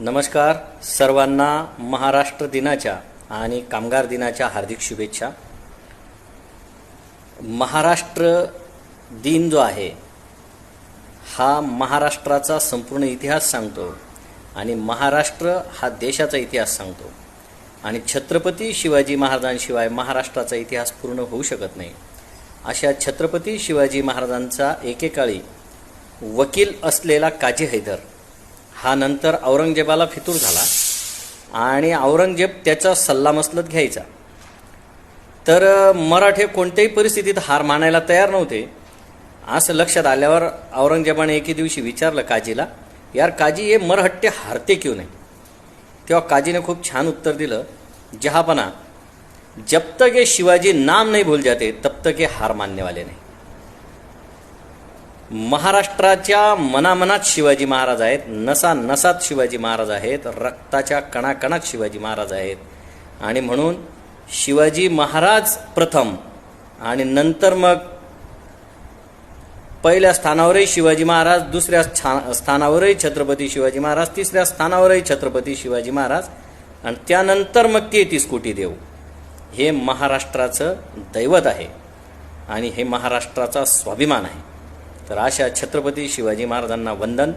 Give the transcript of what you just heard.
नमस्कार सर्वांना महाराष्ट्र दिनाच्या आणि कामगार दिनाच्या हार्दिक शुभेच्छा. महाराष्ट्र दिन जो आहे हा महाराष्ट्राचा संपूर्ण इतिहास सांगतो आणि महाराष्ट्र हा देशाचा इतिहास सांगतो. आणि छत्रपती शिवाजी महाराजांशिवाय महाराष्ट्राचा इतिहास पूर्ण होऊ शकत नाही. अशा छत्रपती शिवाजी महाराजांचा एकेकाळी वकील असलेला काजी हैदर हा नंतर औरंगजेबाला फितूर झाला आणि औरंगजेब त्याचा सल्लामसलत घ्यायचा. तर मराठे कोणत्याही परिस्थितीत हार मानायला तयार नव्हते. असं लक्षात आल्यावर औरंगजेबाने एके दिवशी विचारलं काजीला यार काजी हे मरहट्टे हारते क्यों नाही? तेव्हा काजीने खूप छान उत्तर दिलं जहापना जब तक ये शिवाजी नाम नहीं भूल जाते तब तक ये हार मानने वाले नाही. महाराष्ट्राच्या मनामनात शिवाजी महाराज आहेत नसा नसात शिवाजी महाराज आहेत रक्ताच्या कणाकणात शिवाजी महाराज आहेत. आणि म्हणून शिवाजी महाराज प्रथम आणि नंतर मग पहिल्या स्थानावरही शिवाजी महाराज दुसऱ्या छा स्थानावरही छत्रपती शिवाजी महाराज तिसऱ्या स्थानावरही छत्रपती शिवाजी महाराज आणि त्यानंतर मग तेहतीस कोटी देव. हे महाराष्ट्राचं दैवत आहे आणि हे महाराष्ट्राचा स्वाभिमान आहे. तर अशा छत्रपती शिवाजी महाराजांना वंदन.